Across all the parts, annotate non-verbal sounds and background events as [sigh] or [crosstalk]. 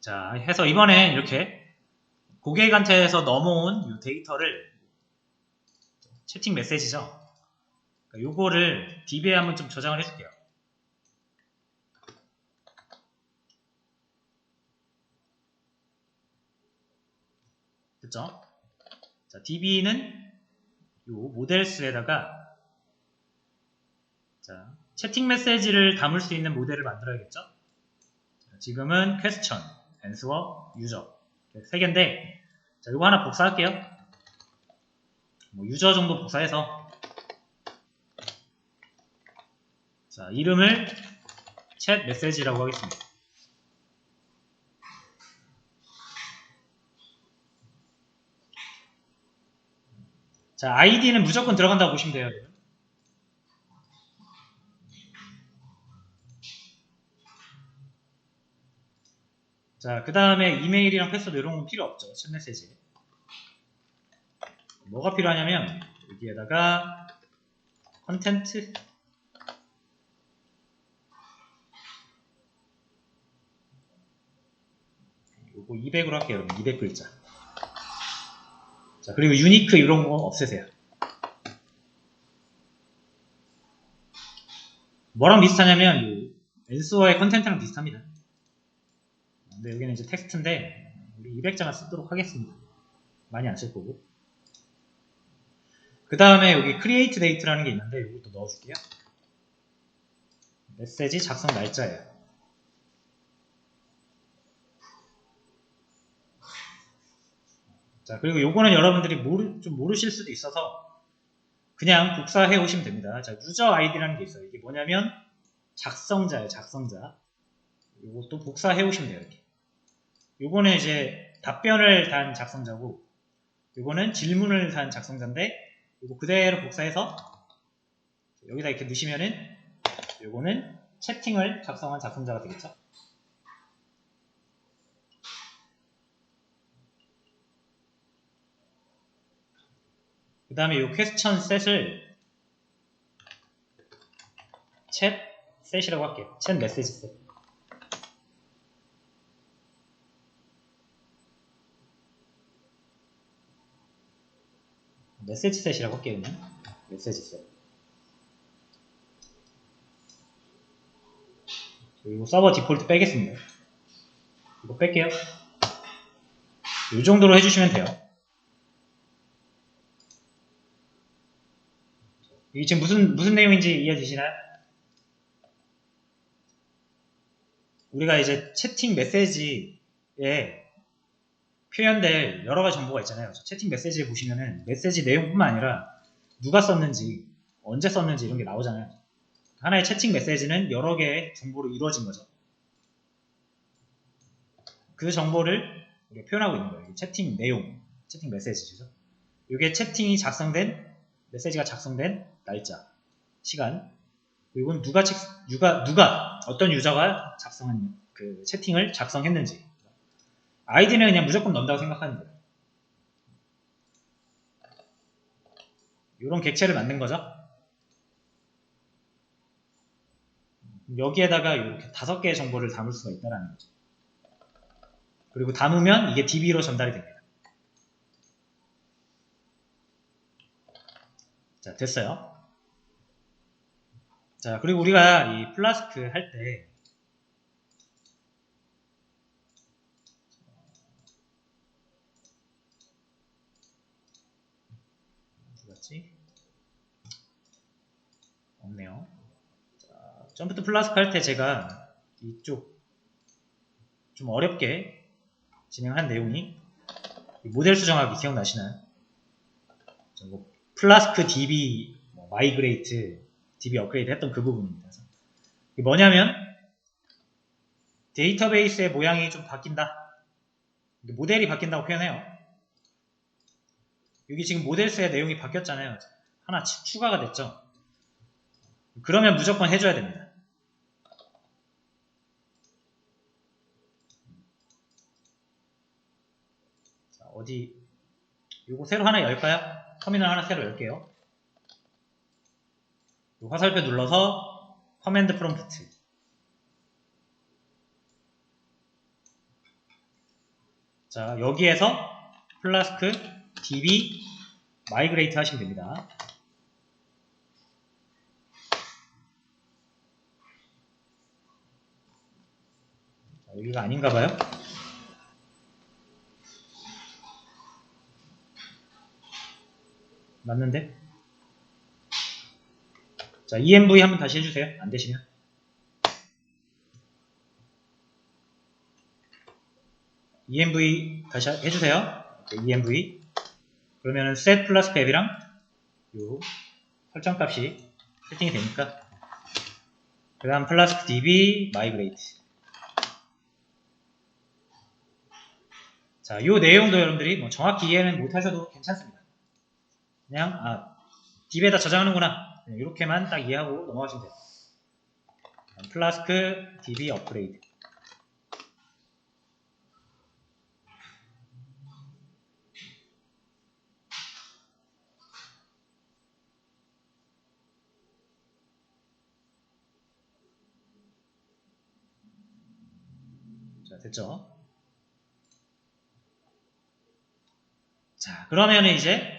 자, 해서 이번에 이렇게 고객한테서 넘어온 이 데이터를 채팅 메시지죠. 그러니까 요거를 DB에 한번 좀 저장을 해줄게요. 됐죠? 자, DB는 요 모델스에다가 자, 채팅 메시지를 담을 수 있는 모델을 만들어야겠죠? 자, 지금은 퀘스천, 앤스워, 유저 세 개인데 자, 이거 하나 복사할게요. 뭐 유저 정도 복사해서 자, 이름을 챗 메시지라고 하겠습니다. 자, 아이디는 무조건 들어간다고 보시면 돼요. 여러분. 자, 그 다음에 이메일이랑 패스워드 이런 건 필요 없죠. 챗 메시지. 뭐가 필요하냐면 여기에다가 컨텐트 요거 200으로 할게요. 여러분. 200 글자. 자, 그리고 유니크 이런 거 없애세요. 뭐랑 비슷하냐면 이 엔스워의 컨텐트랑 비슷합니다. 근데 여기는 이제 텍스트인데 우리 200자만 쓰도록 하겠습니다. 많이 안 쓸 거고. 그 다음에 여기 create date라는 게 있는데 이것도 넣어줄게요. 메시지 작성 날짜예요. 자, 그리고 요거는 여러분들이 모르, 좀 모르실 수도 있어서 그냥 복사해 오시면 됩니다. 자, 유저 아이디라는 게 있어요. 이게 뭐냐면 작성자예요, 작성자. 요것도 복사해 오시면 돼요, 이렇게. 요거는 이제 답변을 단 작성자고, 요거는 질문을 단 작성자인데, 요거 그대로 복사해서 여기다 이렇게 넣으시면은 요거는 채팅을 작성한 작성자가 되겠죠. 그 다음에 요 퀘스천 셋을 챗 셋이라고 할게요. 챗 메시지 셋. 메시지 셋이라고 할게요. 그냥. 메시지 셋. 그리고 서버 디폴트 빼겠습니다. 이거 뺄게요. 이 정도로 해주시면 돼요. 이게 지금 무슨 무슨 내용인지 이해되시나요? 우리가 이제 채팅 메시지에 표현될 여러 가지 정보가 있잖아요. 채팅 메시지에 보시면은 메시지 내용뿐만 아니라 누가 썼는지, 언제 썼는지 이런 게 나오잖아요. 하나의 채팅 메시지는 여러 개의 정보로 이루어진 거죠. 그 정보를 표현하고 있는 거예요. 채팅 내용, 채팅 메시지죠. 이게 채팅이 작성된 메시지가 작성된 날짜, 시간, 그리고 누가 책, 누가 누가 어떤 유저가 작성한 그 채팅을 작성했는지 아이디는 그냥 무조건 넣는다고 생각하는 거예요. 이런 객체를 만든 거죠. 여기에다가 이렇게 다섯 개의 정보를 담을 수가 있다는 거죠. 그리고 담으면 이게 DB로 전달이 됩니다. 자, 됐어요. 자, 그리고 우리가 이 플라스크 할 때, 어디갔지? 없네요. 자, 점프트 플라스크 할 때 제가 이쪽 좀 어렵게 진행한 내용이 이 모델 수정하기 기억나시나요? 저거 플라스크 DB 뭐 마이그레이트 DB 업그레이드 했던 그 부분입니다. 이게 뭐냐면 데이터베이스의 모양이 좀 바뀐다. 모델이 바뀐다고 표현해요. 여기 지금 모델스의 내용이 바뀌었잖아요. 하나 추- 추가가 됐죠. 그러면 무조건 해줘야 됩니다. 자, 어디 요거 새로 하나 열까요? 터미널 하나 새로 열게요. 요 화살표 눌러서 커맨드 프롬프트 자, 여기에서 플라스크 db 마이그레이트 하시면 됩니다. 여기가 아닌가 봐요. 맞는데? 자, EMV 한번 다시 해주세요. 안 되시면. EMV 다시 해주세요. 네, EMV. 그러면은 set 플러스 앱이랑 요 설정 값이 세팅이 되니까. 그 다음 플라스크 db migrate. 자, 요 내용도 여러분들이 뭐 정확히 이해는 못 하셔도 괜찮습니다. 그냥, 아, db에다 저장하는구나. 이렇게만 딱 이해하고 넘어가시면 돼요. 플라스크 db 업그레이드. 자, 됐죠? 자, 그러면 이제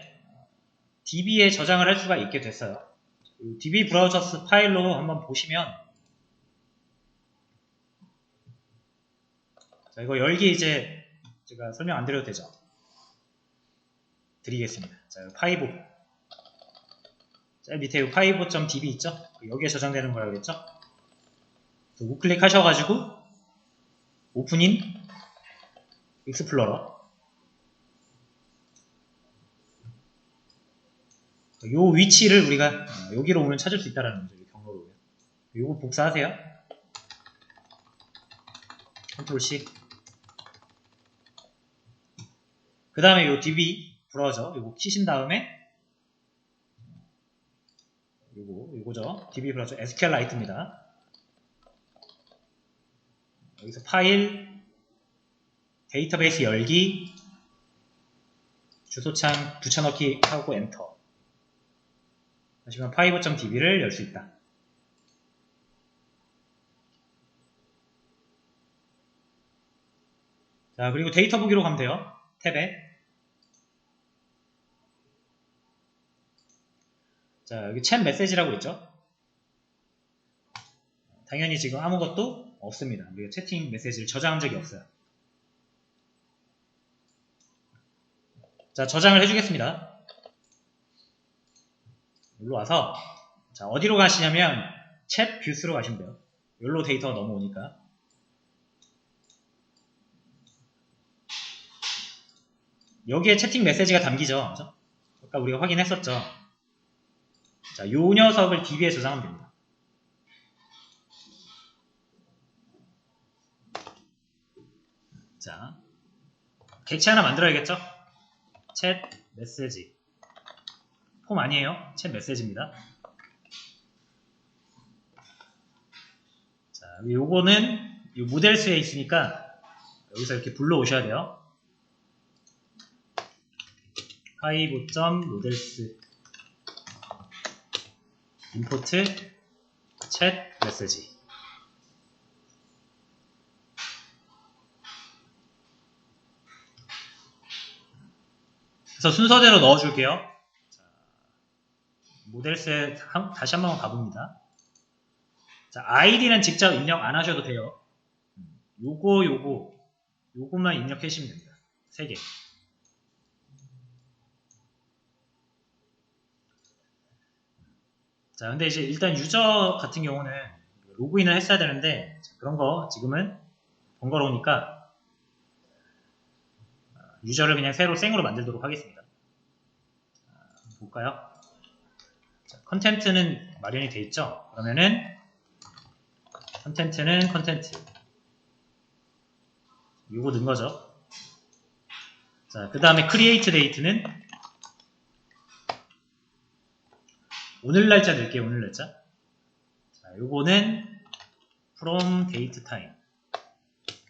DB에 저장을 할 수가 있게 됐어요. 이 DB 브라우저스 파일로 한번 보시면 자, 이거 열기 이제 제가 설명 안 드려도 되죠? 드리겠습니다. 자, 파이보 자, 밑에 이 파이보.db 있죠? 여기에 저장되는 거라고 그랬죠? 우클릭 하셔가지고 오픈인 익스플로러 요 위치를 우리가 어, 여기로 오면 찾을 수 있다는 거죠. 이 경로로. 요거 복사하세요. 컨트롤 C. 그 다음에 요 DB 브라우저 요거 키신 다음에 요거 요거죠. DB 브라우저 SQLite입니다. 여기서 파일 데이터베이스 열기 주소창 붙여넣기 하고 엔터 하시면 fiber.db를 열 수 있다. 자, 그리고 데이터 보기로 가면 돼요. 탭에. 자, 여기 챗 메시지라고 있죠? 당연히 지금 아무것도 없습니다. 우리가 채팅 메시지를 저장한 적이 없어요. 자, 저장을 해주겠습니다. 여기로 와서 자 어디로 가시냐면 챗 뷰스로 가시면 돼요. 여기로 데이터가 넘어오니까 여기에 채팅 메시지가 담기죠. 그죠? 아까 우리가 확인했었죠. 자, 요 녀석을 DB에 저장하면 됩니다. 자, 객체 하나 만들어야겠죠? 챗 메시지 폼 아니에요. 챗 메시지입니다. 자, 요거는 요 모델스에 있으니까 여기서 이렇게 불러오셔야 돼요. 파이보.모델스 임포트 챗 메시지 그래서 순서대로 넣어줄게요. 모델셋 한, 다시 한번 가봅니다. 자, 아이디는 직접 입력 안 하셔도 돼요. 요거, 요거, 요것만 입력해 주시면 됩니다. 3개. 자, 근데 이제 일단 유저 같은 경우는 로그인을 했어야 되는데 그런 거 지금은 번거로우니까 유저를 그냥 새로 생으로 만들도록 하겠습니다. 볼까요? 컨텐트는 마련이 되어 있죠. 그러면은 컨텐트는 컨텐트 요거 넣은 거죠. 자, 그 다음에 create date는 오늘 날짜 넣을게요. 오늘 날짜. 자, 요거는 from date time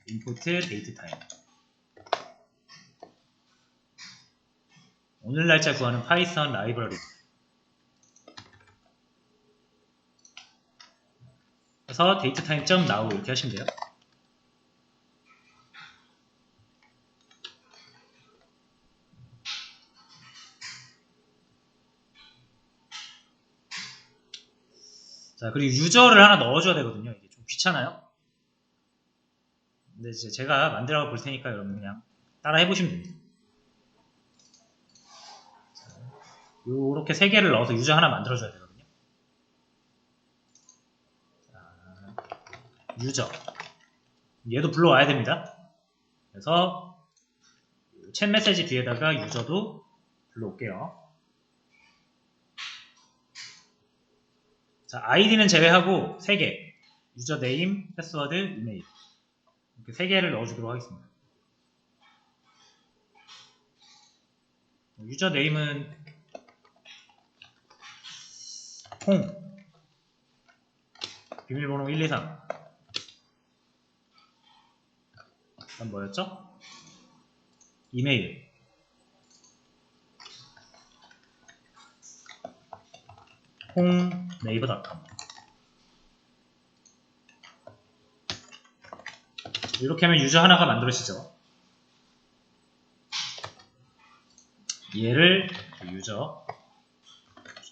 import date time 오늘 날짜 구하는 파이썬 라이브러리 가서 데이트 타임 점 나오 이렇게 하시면 돼요. 자 그리고 유저를 하나 넣어줘야 되거든요. 이게 좀 귀찮아요. 근데 이제 제가 만들어 볼 테니까 여러분 그냥 따라 해보시면 됩니다. 이렇게 세 개를 넣어서 유저 하나 만들어줘야 돼요. 유저. 얘도 불러와야 됩니다. 그래서 챗 메시지 뒤에다가 유저도 불러올게요. 자, 아이디는 제외하고 3개. 유저 네임, 패스워드, 이메일. 이렇게 3개를 넣어주도록 하겠습니다. 유저 네임은 콩 비밀번호 123 그다음 뭐였죠? 이메일. 콩 네이버닷컴. 이렇게 하면 유저 하나가 만들어지죠. 얘를 유저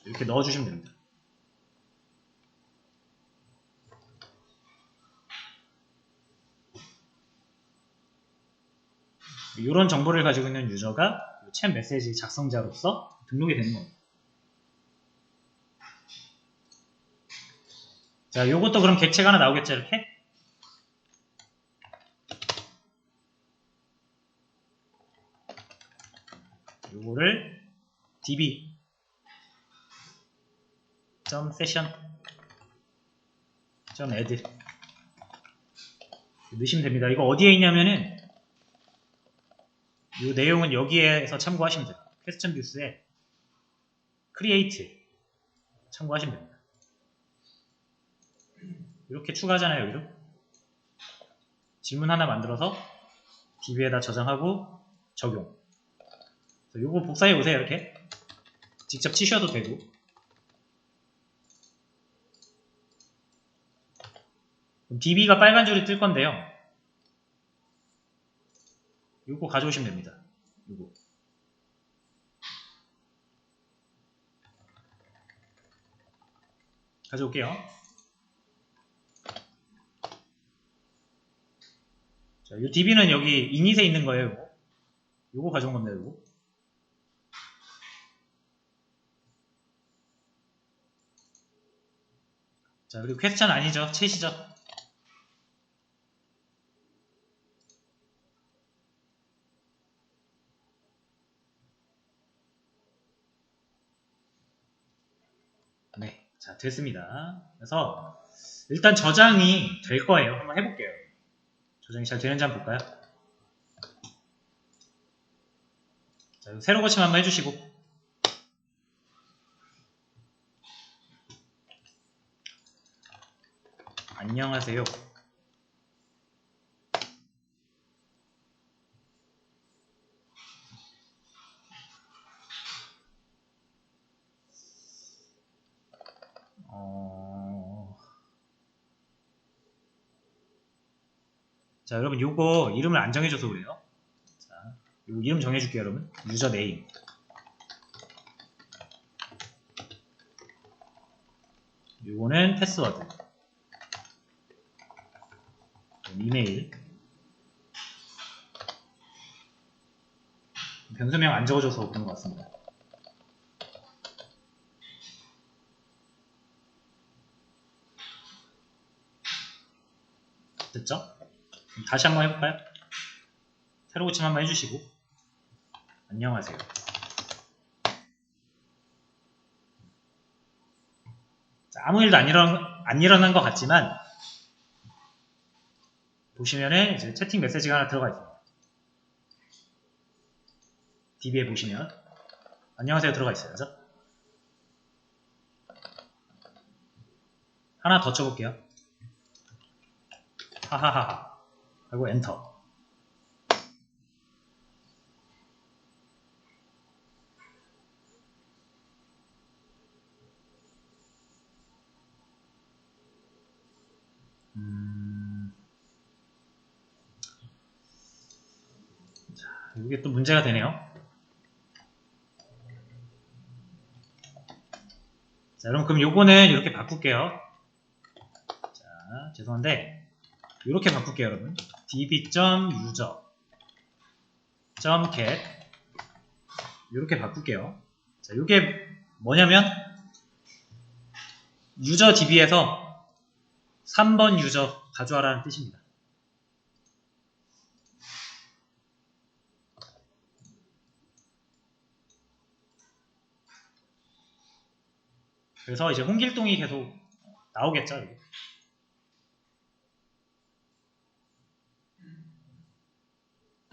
이렇게 넣어주시면 됩니다 이런 정보를 가지고 있는 유저가 챗 메시지 작성자로서 등록이 되는 겁니다. 자, 요것도 그럼 객체가 하나 나오겠죠, 이렇게? 요거를 db 점 세션 점 add 넣으시면 됩니다. 이거 어디에 있냐면은 이 내용은 여기에서 참고하시면 돼요. 퀘스천 뷰스에 create 참고하시면 됩니다. 이렇게 추가하잖아요, 여기로. 질문 하나 만들어서 DB에다 저장하고 적용. 요거 복사해 오세요, 이렇게. 직접 치셔도 되고. DB가 빨간 줄이 뜰 건데요. 요거 가져오시면 됩니다. 요거. 가져올게요. 자, 요 DB는 여기 이닛에 있는 거예요, 요거. 요거 가져온 겁니다, 요거. 자, 그리고 퀘스천 아니죠? 챗이죠? 네, 자 됐습니다. 그래서 일단 저장이 될 거예요. 한번 해볼게요. 저장이 잘 되는지 한번 볼까요? 자, 새로 고침 한번 해주시고 안녕하세요. 자, 여러분 요거 이름을 안 정해줘서 그래요. 자, 요 이름 정해줄게요, 여러분. 유저 네임. 요거는 패스워드. 이메일. 변수명 안 적어줘서 그런 것 같습니다. 됐죠? 다시 한번 해볼까요? 새로 고침 한번 해주시고 안녕하세요. 자, 아무 일도 안, 일어, 안 일어난 것 같지만 보시면은 이제 채팅 메시지가 하나 들어가 있습니다. DB에 보시면 안녕하세요 들어가 있어요. 그죠? 하나 더 쳐볼게요. 하하하하 하고 엔터 음... 자, 이게 또 문제가 되네요. 자, 여러분 그럼 요거는 이렇게 바꿀게요. 죄송한데 이렇게 바꿀게요 여러분 db.user.get 이렇게 바꿀게요. 자 이게 뭐냐면 유저 db에서 3번 유저 가져와라는 뜻입니다. 그래서 이제 홍길동이 계속 나오겠죠 여기.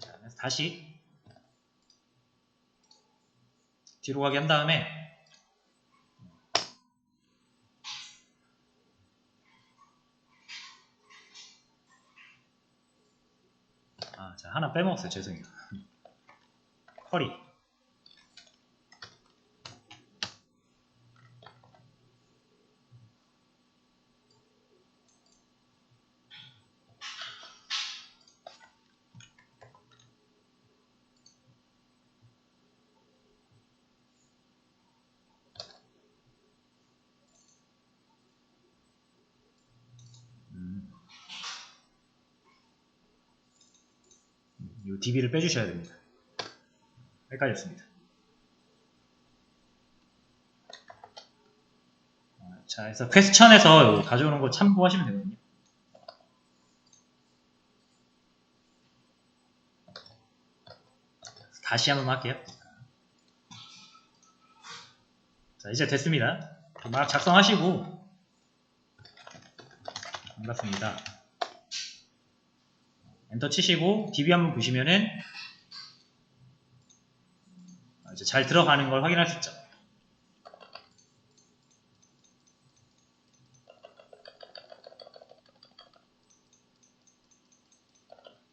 자, 그래서 다시 뒤로 가게 한 다음에 아, 자 하나 빼먹었어요. 죄송해요. [laughs] 커리. 이 DB를 빼주셔야 됩니다. 헷갈렸습니다. 어, 자, 그래서 퀘스천에서 가져오는 거 참고하시면 되거든요. 다시 한번 할게요. 자, 이제 됐습니다. 막 작성하시고 반갑습니다. 엔터 치시고 DB 한번 보시면은 아, 이제 잘 들어가는 걸 확인할 수 있죠.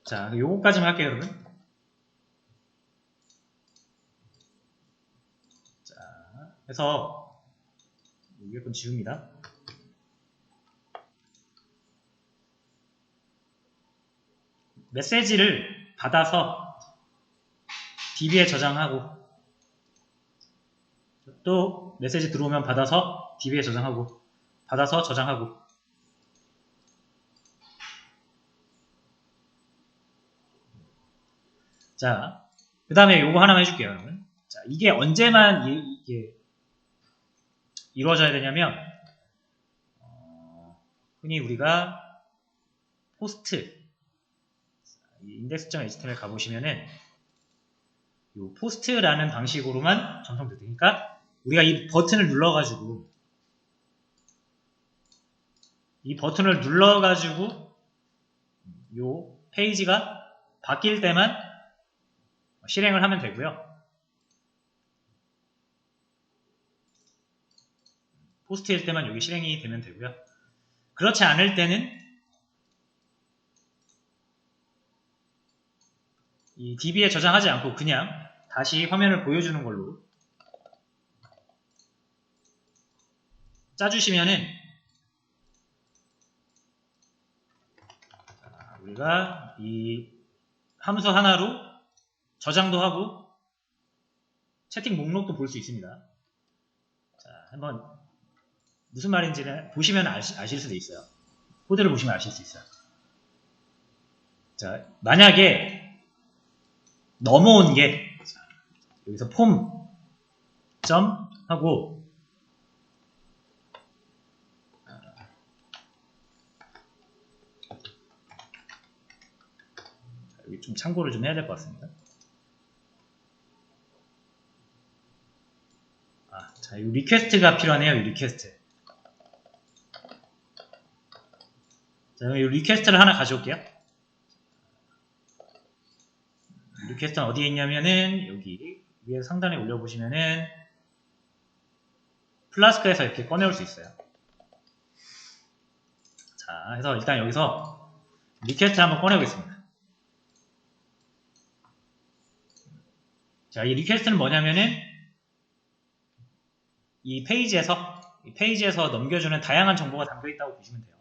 자, 요거까지만 할게요, 여러분. 자, 해서 위에 건 지웁니다. 메시지를 받아서 DB에 저장하고 또 메시지 들어오면 받아서 DB에 저장하고 받아서 저장하고 자, 그 다음에 요거 하나만 해줄게요, 여러분. 자, 이게 언제만 이, 이게 이루어져야 되냐면 어, 흔히 우리가 포스트 이 index.html 가보시면은 요 포스트라는 방식으로만 전송돼요. 그러니까 우리가 이 버튼을 눌러가지고 이 버튼을 눌러가지고 요 페이지가 바뀔 때만 실행을 하면 되고요. 포스트일 때만 여기 실행이 되면 되고요. 그렇지 않을 때는 이 DB에 저장하지 않고 그냥 다시 화면을 보여주는 걸로 짜주시면은 자, 우리가 이 함수 하나로 저장도 하고 채팅 목록도 볼 수 있습니다. 자, 한번 무슨 말인지는 보시면 아시, 아실 수도 있어요. 코드를 보시면 아실 수 있어요. 자, 만약에 넘어온 게 여기서 폼 점 하고 여기 좀 참고를 좀 해야 될 것 같습니다. 아, 자, 이 리퀘스트가 필요하네요. 이 리퀘스트. 자, 이 리퀘스트를 하나 가져올게요. 리퀘스트는 어디에 있냐면은 여기 위에 상단에 올려보시면은 플라스크에서 이렇게 꺼내올 수 있어요. 자, 해서 일단 여기서 리퀘스트 한번 꺼내보겠습니다. 자, 이 리퀘스트는 뭐냐면은 이 페이지에서 이 페이지에서 넘겨주는 다양한 정보가 담겨 있다고 보시면 돼요.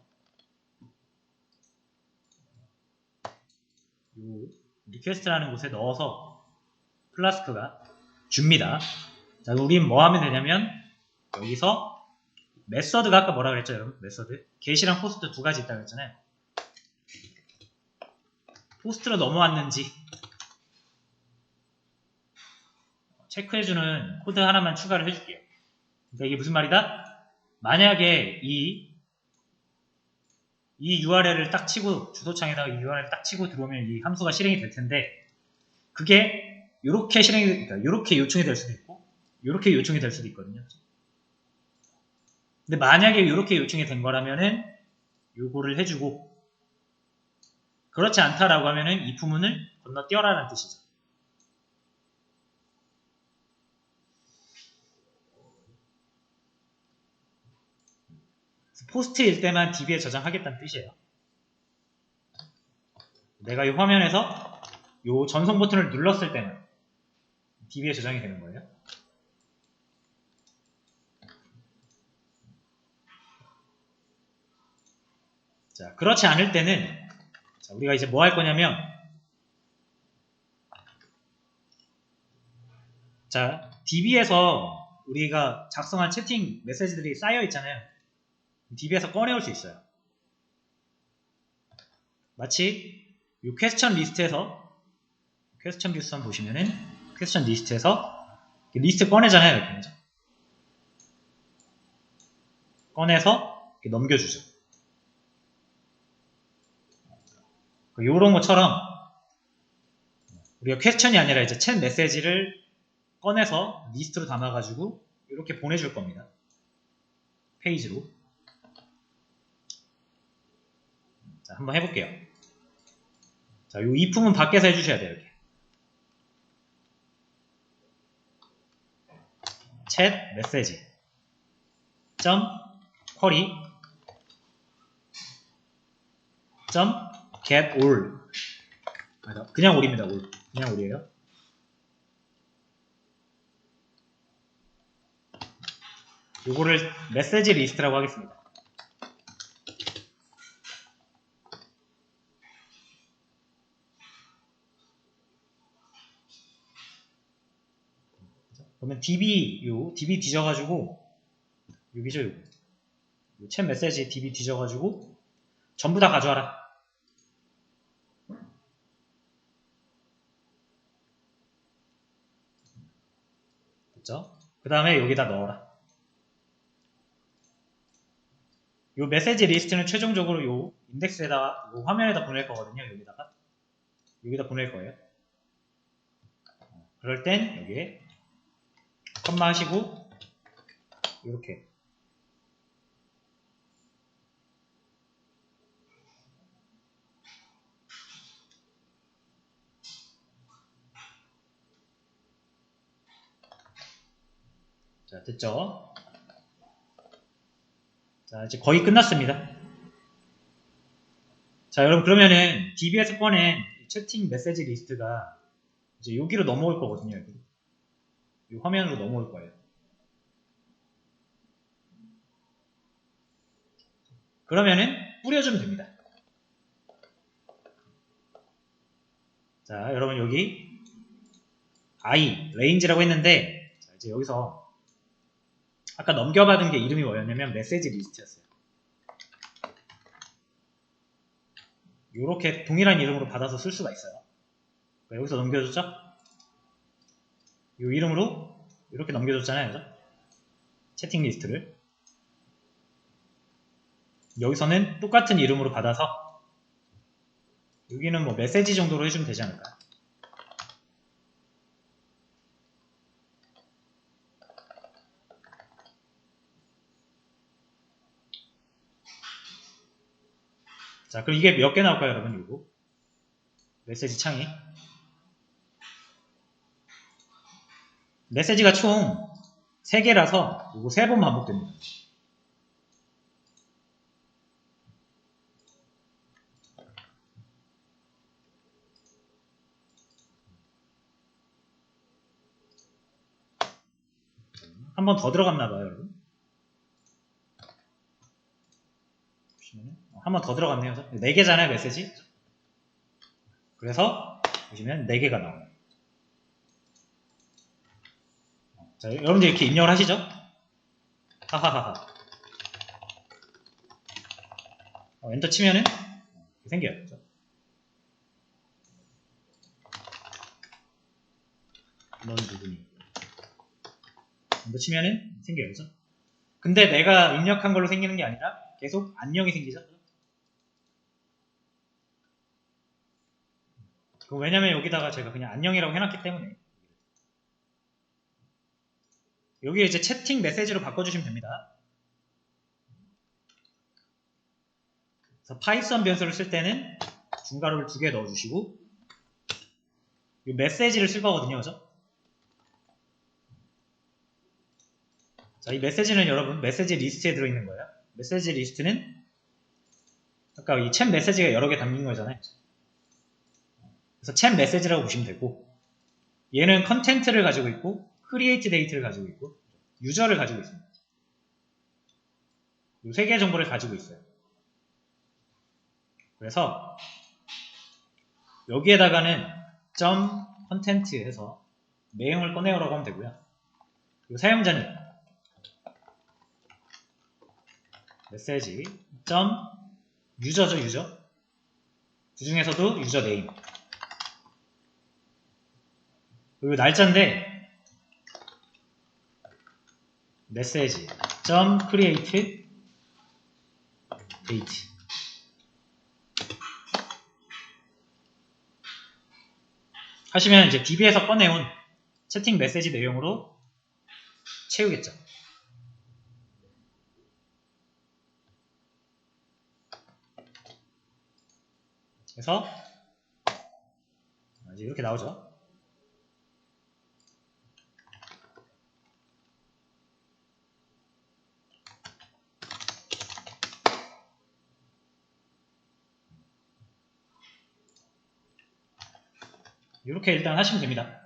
요 리퀘스트라는 곳에 넣어서 플라스크가 줍니다. 자, 우린 뭐 하면 되냐면 여기서 메서드가 아까 뭐라 그랬죠, 여러분? 메서드. 게시랑 포스트 두 가지 있다고 했잖아요. 포스트로 넘어왔는지 체크해주는 코드 하나만 추가를 해줄게요. 그러니까 이게 무슨 말이다? 만약에 이, 이 URL을 딱 치고, 주소창에다가 이 URL을 딱 치고 들어오면 이 함수가 실행이 될 텐데, 그게 이렇게 실행이, 그러니까 이렇게 요청이 될 수도 있고, 이렇게 요청이 될 수도 있거든요. 근데 만약에 이렇게 요청이 된 거라면은, 요거를 해주고, 그렇지 않다라고 하면은 이 부문을 건너뛰어라는 뜻이죠. 포스트일 때만 DB에 저장하겠다는 뜻이에요. 내가 이 화면에서 이 전송 버튼을 눌렀을 때만 DB에 저장이 되는 거예요. 자, 그렇지 않을 때는 자, 우리가 이제 뭐 할 거냐면 자, DB에서 우리가 작성한 채팅 메시지들이 쌓여 있잖아요. DB에서 꺼내올 수 있어요. 마치 이 퀘스천 리스트에서 퀘스천 리스트 한번 보시면은 퀘스천 리스트에서 리스트 꺼내잖아요. 이렇게 그죠? 꺼내서 이렇게 넘겨주죠. 이런 것처럼 우리가 퀘스천이 아니라 이제 챗 메시지를 꺼내서 리스트로 담아가지고 이렇게 보내줄 겁니다. 페이지로. 자, 한번 해볼게요. 자, 이 if은 밖에서 해주셔야 돼요. 이렇게. 챗 메시지 점 쿼리 점 get all 그냥 올입니다. 올 그냥 올이에요. 요거를 메시지 리스트라고 하겠습니다. 그러면 db 요 db 뒤져가지고 여기죠 요거 챗 메시지 db 뒤져가지고 전부 다 가져와라. 됐죠? 그 다음에 여기다 넣어라. 요 메시지 리스트는 최종적으로 요 인덱스에다가 요 화면에다 보낼 거거든요 여기다가. 여기다 보낼 거예요. 그럴 땐 여기에 컴마 하시고. 이렇게. 자 됐죠? 자 이제 거의 끝났습니다. 자 여러분 그러면은 DB에서 꺼낸 채팅 메시지 리스트가 이제 여기로 넘어올 거거든요 여기. 이 화면으로 넘어올 거예요. 그러면은 뿌려주면 됩니다. 자, 여러분 여기 i 레인지라고 했는데 자, 이제 여기서 아까 넘겨받은 게 이름이 뭐였냐면 메시지 리스트였어요. 이렇게 동일한 이름으로 받아서 쓸 수가 있어요. 여기서 넘겨줬죠? 이 이름으로 이렇게 넘겨줬잖아요. 그죠? 채팅 리스트를. 여기서는 똑같은 이름으로 받아서 여기는 뭐 메시지 정도로 해주면 되지 않을까요? 자, 그럼 이게 몇 개 나올까요, 여러분? 이거 메시지 창이 메시지가 총 3개라서 이거 3번 반복됩니다. 한 번 더 들어갔나 봐요, 여러분. 한 번 더 들어갔네요. 4개잖아요, 메시지. 그래서 보시면 4개가 나와요. 자, 여러분들 이렇게 입력을 하시죠? 하하하하. 어, 엔터 치면은 생겨요. 넌 누구니? 엔터 치면은 생겨요. 그죠? 근데 내가 입력한 걸로 생기는 게 아니라 계속 안녕이 생기죠? 그 왜냐면 여기다가 제가 그냥 안녕이라고 해놨기 때문에 여기 이제 채팅 메시지로 바꿔주시면 됩니다. 그래서 파이썬 변수를 쓸 때는 중괄호를 두 개 넣어주시고 이 메시지를 쓸 거거든요, 그죠? 자, 이 메시지는 여러분 메시지 리스트에 들어있는 거예요. 메시지 리스트는 아까 이 챗 메시지가 여러 개 담긴 거잖아요. 그래서 챗 메시지라고 보시면 되고 얘는 컨텐트를 가지고 있고 크리에이트 데이트를 가지고 있고 유저를 가지고 있습니다. 이 세 개의 정보를 가지고 있어요. 그래서 여기에다가는 점 컨텐트 해서 내용을 꺼내오라고 하면 되고요. 그리고 사용자는 메시지 점 유저죠 유저 그 중에서도 유저 네임 그리고 날짜인데 메시지 점 크리에이트 데이트 하시면 이제 DB에서 꺼내온 채팅 메시지 내용으로 채우겠죠. 그래서 이제 이렇게 나오죠. 이렇게 일단 하시면 됩니다.